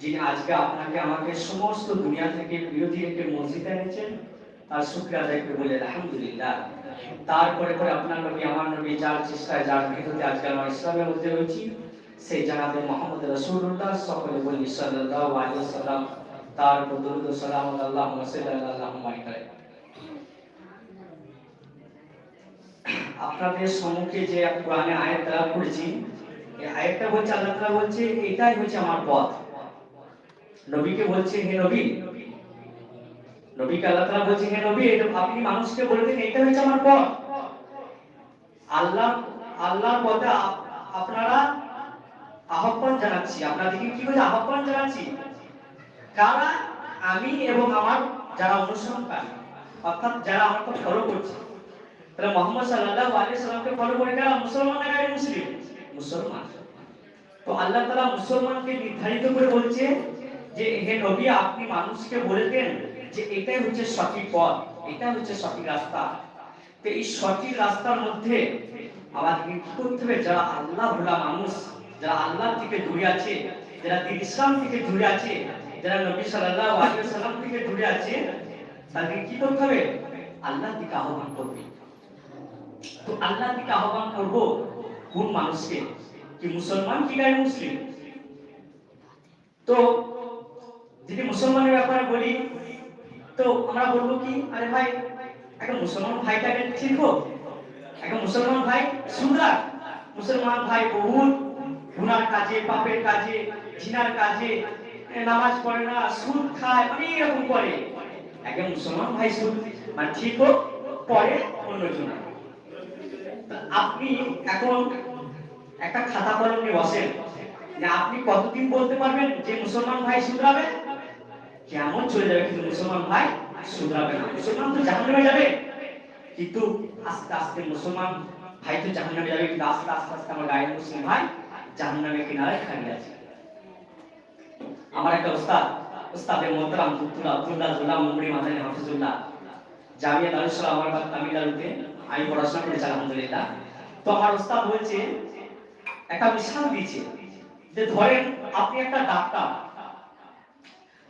যিনি আজকে আপনাকে আমাকে সমস্ত দুনিয়া থেকে বিরোধী রেখে মসজিদে এনেছেন, তার শুক্রিয়া করে বলে, আলহামদুলিল্লাহ। তারপরে পরে আপনার নবী, আমার নবী যার চেষ্টায়, যার মেহনতে আজকে আমরা ইসলামের মধ্যে রয়েছি, সেই জানাবে মোহাম্মদ রসুল্লাহ সকলে বলি সাল্লাল্লাহু আলাইহি ওয়াসাল্লাম। তার উপর সালাম আল্লাহ সাল্লাল্লাহু আলাইহি আপনাদের সম্মুখে যে কোরআনে আয়াত করেছি এই আয়াতটা বলছে আল্লাহ বলছে, এটাই হচ্ছে আমার পথ। নবীকে বলছে, হে নবী, নবীকে আল্লাহ তাআলা বলছে, হে নবী এটা আপনি মানুষকে বলে দিন এটা হচ্ছে আমার পথ। আল্লাহ, আল্লাহর পথে আপনারা আহ্বান জানাচ্ছি। আপনাদেরকে কি করে আহ্বান জানাচ্ছি। কারা? আমি এবং আমার যারা অনুসরণকারী, অর্থাৎ যারা আমাকে ফলো করছে। তাহলে মোহাম্মদ সাল্লাল্লাহু আলাইহি সাল্লামকে ফলো করে কারা? মুসলমান না মুসলিম। মুসলমান। তো আল্লাহ তাআলা মুসলমানকে নির্ধারিত করে বলছে যে হে নবী, আপনি মানুষকে বলে যে এটাই হচ্ছে সঠিক পথ এটা হচ্ছে সঠিক রাস্তা। তো এই সঠিক রাস্তার মধ্যে কি করতে হবে? যারা আল্লাহ ভোলা মানুষ, যারা আল্লাহ থেকে দূরে আছে, যারা দিন ইসলাম থেকে দূরে আছে, যারা নবী আলাইহি সাল্লাম থেকে দূরে আছে, তাদেরকে কি করতে হবে? আল্লাহ দিকে আহ্বান করবে। তো আল্লাহ দিকে আহ্বান করব কোন মানুষকে? কি মুসলমান কি গায়ে মুসলিম? তো যদি মুসলমানের ব্যাপারে বলি, তো আমরা বলব কি, আরে ভাই, একটা মুসলমান ভাইটাকে চিনবো একটা মুসলমান ভাই সুন্দর। মুসলমান ভাই বহুত, গুনার কাজে, পাপের কাজে, জিনার কাজে নামাজ পড়ে না, সুদ খায়, অনেক রকম করে। একটা মুসলমান ভাই সুদ মানে ঠিকও পড়ে অন্যজন। আপনি এখন একটা খাতা কলম নিয়ে বসেন যে আপনি কতদিন বলতে পারবেন যে মুসলমান ভাই শুধরাবে কেমন চলে যাবে কিন্তু মুসলমান ভাই? না। মুসলমান তো যাবে। কিন্তু আস্তে আস্তে মুসলমান ভাই তো যাবে, কিন্তু আস্তে আস্তে আস্তে আমার মুসলিম ভাই কিনারে আছে। আমার একটা ওস্তাদ আব্দুল্লাহ মুমরি হাফিজুল্লাহ। জামিয়া আমার বাড়ি তামিলনাড়ুতে আমি পড়াশোনা করেছি, আলহামদুলিল্লাহ। তো আমার ওস্তাদ বলছে, একটা মিশাল দিয়েছে যে ধরেন আপনি একটা ডাক্তার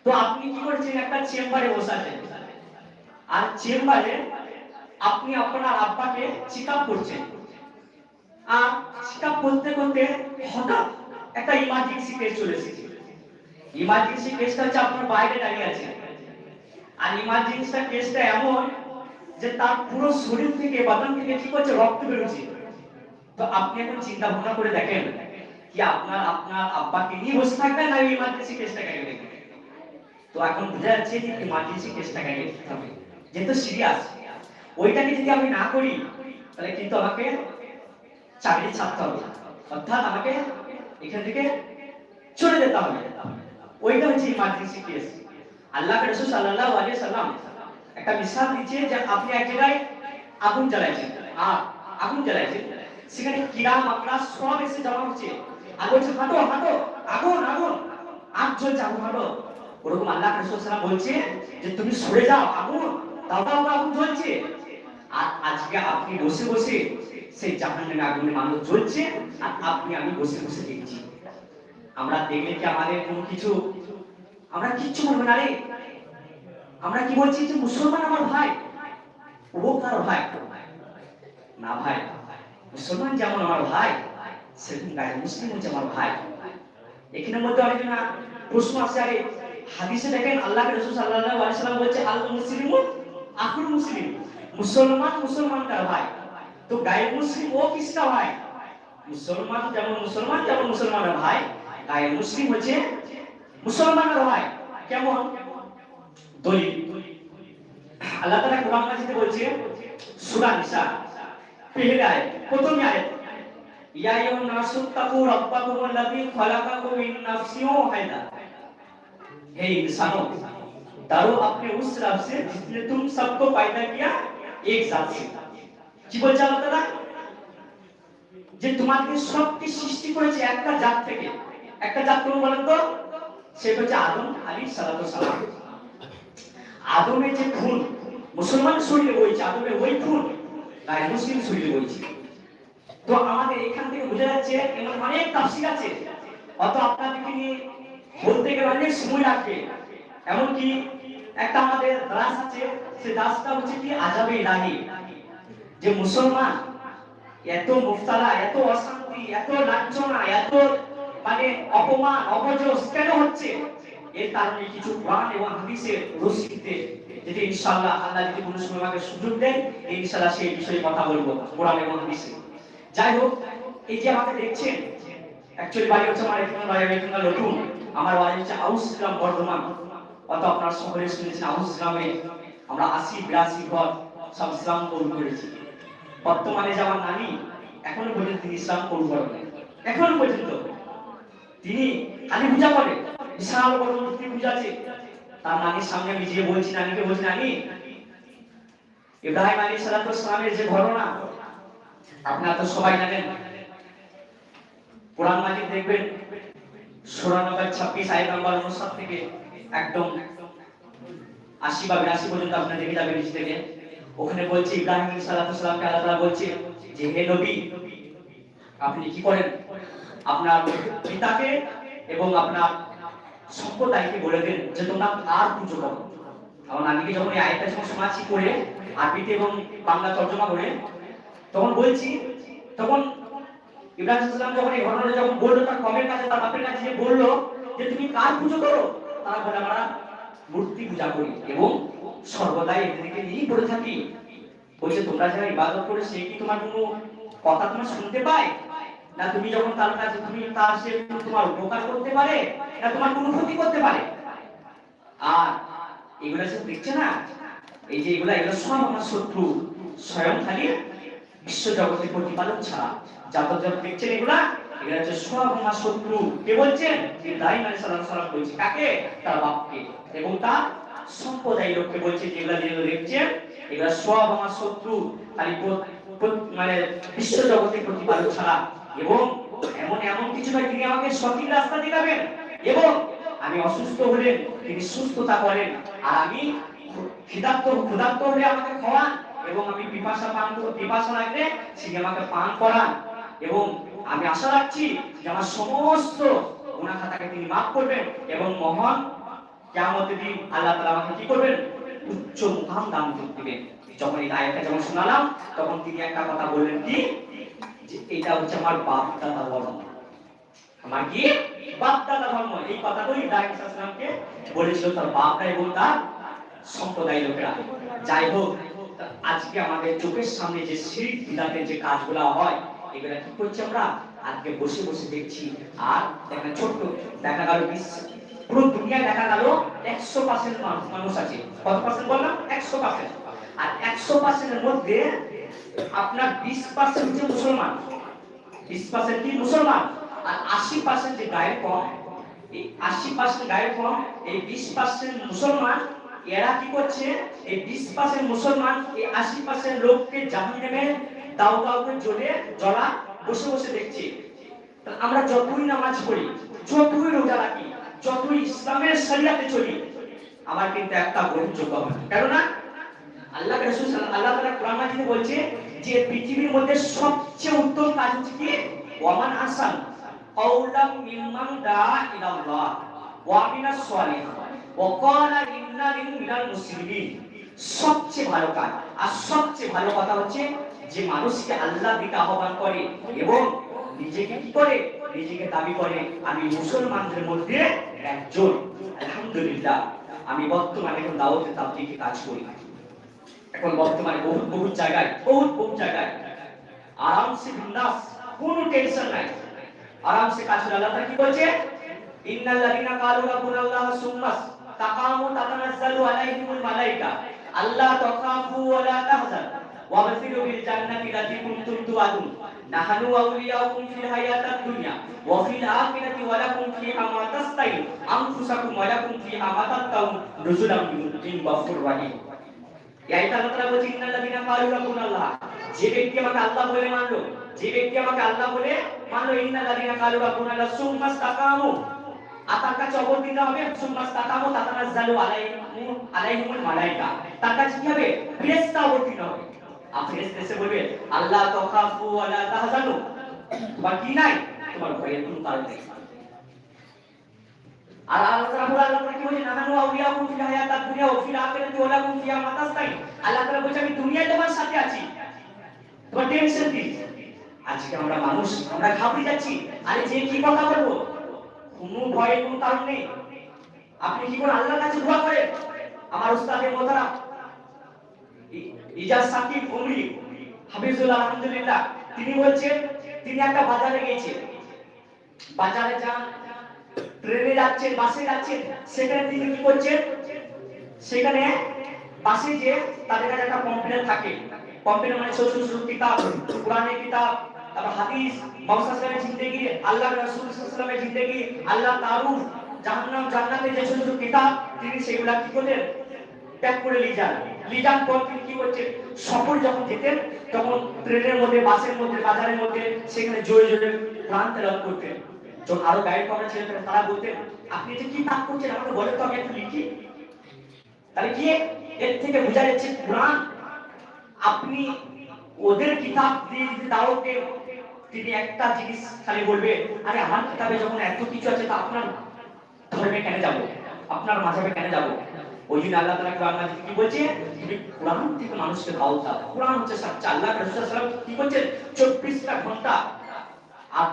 তো আপনি কি করেছেন? একটা চেম্বারে বসে আছেন আর চেম্বারে আপনি আপনার আব্বাকে চেক আপ করছেন। আর চেক আপ করতে করতে হঠাৎ একটা ইমার্জেন্সি কেস চলে এসেছে। ইমার্জেন্সি কেসটা হচ্ছে আপনার বাইরে দাঁড়িয়ে আছে। আর ইমার্জেন্সি কেসটা এমন যে তার পুরো শরীর থেকে, বাদাম থেকে কি করছে রক্ত বেরোচ্ছে। তো আপনি এখন চিন্তা ভাবনা করে দেখেন কি আপনার আপনার আব্বাকে নিয়ে বসে থাকবেন না ইমার্জেন্সি কেসটাকে আগে দেখবেন? তো এখন বোঝা যাচ্ছে যে ইমার্জেন্সি কেসটাকে আগে দেখতে হবে যেহেতু সিরিয়াস ওইটাকে যদি আমি না করি তাহলে কিন্তু আমাকে চাকরি ছাড়তে হবে অর্থাৎ আমাকে এখান থেকে চলে যেতে হবে ওইটা হচ্ছে ইমার্জেন্সি কেস আল্লাহ রসুল সাল্লাল্লাহু আলাইহি সাল্লাম একটা মিসাল দিচ্ছে যে আপনি এক জায়গায় আগুন জ্বালাইছেন আর আগুন জ্বালাইছেন সেখানে কিরা মাকড়া সব এসে জমা হচ্ছে আর বলছে হাঁটো হাঁটো আগুন আগুন আগ জ্বলছে আগুন হাঁটো ওরকম আল্লাহ রসুল বলছে যে তুমি সরে যাও, আগুন, দাও আগুন জ্বলছে। আর আজকে আপনি বসে বসে সেই জাহান্নামে আগুনে মানুষ জ্বলছে, আর আপনি, আমি বসে বসে দেখছি। আমরা দেখলে কি আমাদের কোনো কিছু, আমরা কিচ্ছু বলব না রে। আমরা কি বলছি যে মুসলমান আমার ভাই, ও কার ভাই? না ভাই, মুসলমান যেমন আমার ভাই, সেরকম গায়ে মুসলিম হচ্ছে আমার ভাই। এখানের মধ্যে অনেক প্রশ্ন আসছে আরে হাদিসে দেখেন আল্লাহ রসুল সাল্লাল্লাহু আলাইহি সাল্লাম বলছে, আল মুসলিমু আখুর মুসলিম। মুসলমান মুসলমান কার ভাই? তো গায়ে মুসলিম ও কিসকা ভাই? মুসলমান যেমন মুসলমান যেমন মুসলমানের ভাই। গায়ে মুসলিম হচ্ছে মুসলমানের ভাই। কেমন? দলিল। আল্লাহ তাআলা কোরআন মাজিদে বলছে, সূরা নিসা, পেহেলে আয়াত, প্রথম আয়াত, ইয়া আইয়ুহান নাসু, তাকু রাব্বাকুম আল্লাযী খালাকাকুম মিন নাফসিন ওয়াহিদা। हे इंसानों डरो अपने उस रब से जिसने तुम सबको पैदा किया एक साथ से কি বলছে আল্লাহ তাআলা যে তোমাকে সবকে সৃষ্টি করেছে একটা জাত থেকে একটা জাত কোন বলেন তো সে হচ্ছে আদম আলাইহিস সালাতু সালাম আদমের যে খুন মুসলমান শরীরে বইছে আদমের ওই খুন আর মুসলিম শরীরে বইছে তো আমাদের এখান থেকে বোঝা যাচ্ছে এমন অনেক তাফসীর আছে অত আপনাদেরকে নিয়ে বলতে গেলে অনেক সময় লাগবে এমনকি একটা আমাদের দাস আছে, সে দাসটা হচ্ছে কি আজাবে ইলাহি। যে মুসলমান, এত মুফতালা, এত অশান্তি, এত লাঞ্ছনা, এত মানে অপমান অপজস কেন হচ্ছে? এর কারণে কিছু কোরআন এবং হাদিসের রশিতে যেটি ইনশাআল্লাহ আল্লাহ যদি কোনো সময় আমাকে সুযোগ দেন, ইনশাআল্লাহ সেই বিষয়ে কথা বলব, কোরআন এবং হাদিসে। যাই হোক, এই যে আমাকে দেখছেন অ্যাকচুয়ালি বাড়ি হচ্ছে আমার এখানে বাড়ি এখানে নতুন। আমার বাড়ি হচ্ছে আউস গ্রাম বর্ধমান। অত আপনার সকলে শুনেছেন আউস গ্রামে আমরা আশি বিরাশি ঘর, সব ইসলাম কবুল করেছি। বর্তমানে যে আমার নানি, এখনও পর্যন্ত তিনি ইসলাম কবুল করেন এখনও পর্যন্ত। তিনি কালী পূজা করে, বিশাল বড় মূর্তি পূজা তার নানির সামনে আমি যে বলছি, নানিকে বলছি, নানি, ইব্রাহিম আলী সালামের যে ঘটনা, আপনারা তো সবাই জানেন। কোরআন মাজিদ দেখবেন ষোলো ছাব্বিশ আয় নম্বর অনুসার থেকে একদম আশি বা বিরাশি পর্যন্ত আপনারা দেখে যাবেন নিচ থেকে। ওখানে বলছে ইব্রাহিম তাআলা বলছে যে, হে নবী, আপনি কি করেন? আপনার পিতাকে এবং আপনার সম্প্রদায়কে বলে দেন যে, তোমরা আর পুজো করো? আমার নানিকে যখন এই আয়টা যখন শোনাচ্ছি করে আরবিতে এবং বাংলা তর্জমা করে, তখন বলছি, তখন ইব্রাহিম সালাম যখন এই ঘটনাটা যখন বলল, তার কমের কাছে, তার বাপের কাছে বলল যে, তুমি কার পুজো করো? তারা বলে, আমরা মূর্তি পূজা করি এবং সর্বদাই এদেরকে নিয়েই পড়ে থাকি। বলছে, তোমরা যারা ইবাদত করে, সে কি তোমার কোনো কথা তোমার শুনতে পায়? না তুমি যখন তার কাছে, তুমি তার সে তোমার উপকার করতে পারে? না তোমার কোনো ক্ষতি করতে পারে? আর এগুলা সব দেখছে না। এই যে এগুলা, এগুলো সব আমার শত্রু। স্বয়ং খালি বিশ্ব জগতের প্রতিপালক ছাড়া। যাদব দেখছেন এগুলা? হচ্ছে শত্রু কে বলছেন? কাকে? তার বাপকে। এবং লোককে দেখছেন শত্রু। মানে জগতের ছাড়া। এবং এমন এমন কিছু নয়, তিনি আমাকে সঠিক রাস্তা দেখাবেন। এবং আমি অসুস্থ হলে, তিনি সুস্থতা করেন। আর আমি হলে আমাকে খাওয়ান এবং আমি পিপাসা পান পিপাসা লাগলে তিনি আমাকে পান করান। এবং আমি আশা রাখছি যে আমার সমস্ত গুনাহ খাতাকে তিনি মাফ করবেন এবং মহান কিয়ামতের দিন আল্লাহ তাআলা আমাকে কি করবেন? উচ্চ মুকাম দান দিবেন। যখন এই আয়াতটা যখন শোনালাম, তখন তিনি একটা কথা বললেন কি? যে এটা হচ্ছে আমার বাপ দাদা ধর্ম। আমার কি? বাপ দাদা ধর্ম। এই কথাটাই সাল্লামকে বলেছিল তার বাপরা এবং তার সম্প্রদায় লোকেরা। যাই হোক, আজকে আমাদের চোখের সামনে যে শিরিক বিদাতের যে কাজগুলো হয় এগুলা কি করছি আমরা? আজকে বসে বসে দেখছি, আর ছোট্ট দেখা গেল পুরো দুনিয়ায় দেখা গেল একশো পার্সেন্ট মানুষ আছে। কত পার্সেন্ট বললাম? একশো পার্সেন্ট আর একশো পার্সেন্টের মধ্যে আপনার বিশ পার্সেন্ট মুসলমান। বিশ পার্সেন্ট কি? মুসলমান। আর আশি পার্সেন্ট যে কম, এই আশি পার্সেন্ট কম, এই বিশ পার্সেন্ট মুসলমান, এরা কি করছে? এই বিশ পার্সেন্ট মুসলমান, এই আশি পার্সেন্ট লোককে জাহান্নামে দাও দাও করে জ্বলে বসে বসে দেখছে। আমরা যতই নামাজ পড়ি, যতই রোজা রাখি, যতই ইসলামের চলি, আমার কিন্তু একটা হবে কেননা? আল্লাহ আল্লাহ কোরআন মাজিদে বলছে যে পৃথিবীর মধ্যে সবচেয়ে উত্তম কাজ হচ্ছে কি? ওয়ামান আসান আউলাম মিম্মান দা ইলাল্লাহ সবচেয়ে ভালো কাজ, আর সবচেয়ে ভালো কথা হচ্ছে যে মানুষকে আল্লাহ দিকে আহ্বান করে এবং নিজেকে কি করে? নিজেকে দাবি করে, আমি মুসলমানদের মধ্যে একজন। আলহামদুলিল্লাহ, আমি বর্তমানে এখন দাওয়াতে তাবলীগে কাজ করি। এখন বর্তমানে বহুত বহুত জায়গায়, বহুত বহুত জায়গায় আরামসে বিন্দাস, কোনো টেনশন নাই। আরামসে কাজ করে আল্লাহ কি বলছে? ইন্নাল লাযিনা ক্বালু রাব্বুনাল্লাহ সুম্মা তাকামু তাতানাজ্জালু আলাইহিমুল মালাইকা। আল্লাহ তাখাফু ওয়া লা তাহজান। ওয়াবশিরু বিল জান্নাতি লাতী কুনতুম তুআদুন। নাহনু আউলিয়াউকুম ফিল হায়াতাদ দুনিয়া ওয়া ফিল আখিরাতি ওয়া লাকুম ফিহা মা তাস্তাই আনফুসাকুম ওয়া লাকুম ফিহা মা তাত্তাউন। নুজুলাম মিন গফুর রাহিম। যে ব্যক্তি আমাকে আল্লাহ বলে মানলো, যে ব্যক্তি আমাকে আল্লাহ বলে মানলো ইন্নাল্লাযিনা ক্বালু রাব্বুনাল্লাহ সুম্মা ইসতাকামু। আর তার কাছে অবতীর্ণ হবে, সুম্মা ইসতাকামু তাতানাজ্জালু আলাইহিম আলাইহিমুল মালাইকা তার কাছে কি হবে? ফেরেশতা অবতীর্ণ হবে। এসে বলবে, আল্লাহ নাই, তোমার ভয়ের কোনো কারণ নেই। আর আল্লাহ বলে, আল্লাহ কি বলে ফিল দুনিয়া ফিল আল্লাহ আমি দুনিয়ায় তোমার সাথে আছি। তোমার টেনশন কি? আজকে আমরা মানুষ, আমরা ঘাবড়ে যাচ্ছি। আরে যে কি কথা বলব? কোনো ভয়ের কোনো কারণ নেই। আপনি কি করে আল্লাহর কাছে দোয়া করেন? আমার উস্তাদের মোতারা ইজাজ তিনি বলছেন, তিনি একটা বাজারে গিয়েছেন। বাজারে যান, ট্রেনে যাচ্ছেন, বাসে যাচ্ছেন, সেখানে তিনি কি করছেন? সেখানে বাসে যে তাদের কাছে একটা কম্পিউটার থাকে। কম্পিউটার মানে ছোট ছোট কিতাব কোরআনের কিতাব, তারপর হাদিস মাউসাসের জিন্দেগি, আল্লাহ রাসূল সাল্লাল্লাহু জিন্দেগি, আল্লাহ তারুফ জাহান্নাম, জান্নাতের যে ছোট কিতাব, তিনি সেগুলা কি করলেন? প্যাক করে নিয়ে যান। নিয়ে যান পর তিনি কি করছেন সফর যখন যেতেন, তখন ট্রেনের মধ্যে, বাসের মধ্যে, বাজারের মধ্যে, সেখানে জোরে জোরে তেলাওয়াত করতেন। যখন আরও গাইড করা ছিল তারা বলতেন, আপনি যে কি কাজ করছেন? আমাকে বলে তো আমি একটু লিখি। তাহলে কি এর থেকে বোঝা যাচ্ছে কোরআন আপনি ওদের কিতাব দিয়ে যদি তিনি একটা জিনিস খালি বলবে, আরে আমার কিতাবে যখন এত কিছু আছে, তা আপনার ধর্মে কেন যাব? আপনার মাঝাবে কেন যাব? ওই জন্য আল্লাহ তাআলা কোরআন মাজিদ কি বলছে? কোরআন থেকে মানুষকে কোরআন হচ্ছে আল্লাহ কি করছেন? 24টা ঘণ্টা আর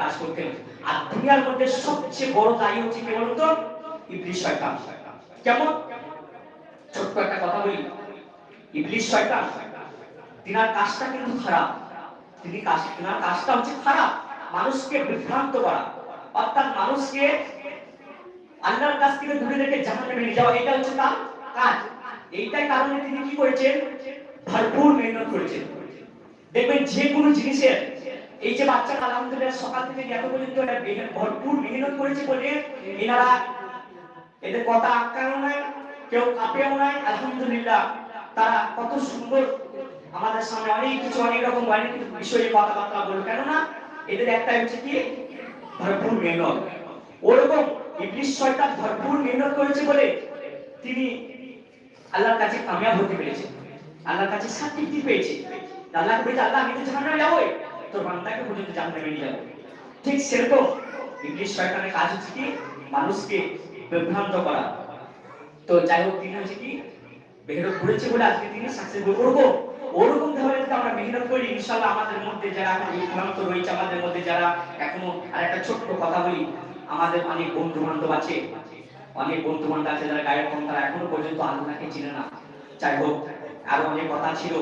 কাজ করতেন আর দুনিয়ার মধ্যে সবচেয়ে বড় দায়ী হচ্ছে কে বলুন তো? শয়তান। কেমন? ছোট্ট একটা কথা বলি। ইবলিস শয়তান, তিনার কাজটা কিন্তু খারাপ। তিনি কাজ তিনার কাজটা হচ্ছে খারাপ। মানুষকে বিভ্রান্ত করা। অর্থাৎ মানুষকে আল্লাহর কাছ থেকে দূরে রেখে জাহান্নামে নিয়ে যাওয়া, এটা হচ্ছে তার কাজ। এইটাই কারণে তিনি কি করেছেন? ভরপুর মেহনত করেছেন। দেখবেন যে কোনো জিনিসের এই যে বাচ্চাটা আলহামদুলিল্লাহ সকাল থেকে এত পর্যন্ত ভরপুর মেহনত করেছে বলে এনারা এদের কথা আটকানো নাই, কেউ কাঁপেও নাই। আলহামদুলিল্লাহ, তারা কত সুন্দর আমাদের সামনে অনেক কিছু, অনেক রকম, অনেক বিষয়ে কথাবার্তা বলল কেননা এদের একটাই হচ্ছে কি? ভরপুর মেহনত। ওরকম ইবলিস শয়তান ভরপুর মেহনত করেছে বলে তিনি আল্লাহর কাছে কামিয়াব হতে আল্লাহর কাছে পেয়েছে। আল্লাহ বলেছে আল্লাহ আমি তো জাহান্নামে বান্দাকে পর্যন্ত জাহান্নামে নিয়ে ঠিক সেরকম শয়তানের কাজ হচ্ছে কি? মানুষকে বিভ্রান্ত করা। তো যাই হোক, তিনি হচ্ছে কি? মেহনত করেছে বলে আজকে তিনি সাকসেসফুল করব ওরকম ধরনের যদি আমরা মেহনত করি, ইনশাআল্লাহ আমাদের মধ্যে যারা এখন বিভ্রান্ত রয়েছে, আমাদের মধ্যে যারা এখনও আর একটা ছোট্ট কথা বলি আমাদের অনেক বন্ধু বান্ধব আছে। অনেক বন্ধু বান্ধব আছে যারা গায়ের কম, তারা এখনও পর্যন্ত আল্লাহকে চিনে না। যাই হোক, আরও অনেক কথা ছিল।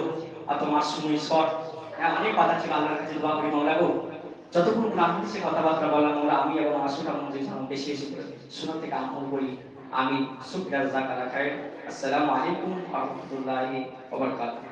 তোমার সময় শর্ট। হ্যাঁ অনেক কথা ছিল আল্লাহর কাছে, দোয়া করি মাওলা গো। যতক্ষণ কোরআন হাদিসে কথাবার্তা বললাম আমরা আমি এবং আমার সুনাম মধ্যে বেশি বেশি করে শোনার থেকে আমল করি। আমি শুক্রিয়া জাকালা খাই আসসালামু আলাইকুম ওয়া রাহমাতুল্লাহি ওয়া বারাকাতুহু।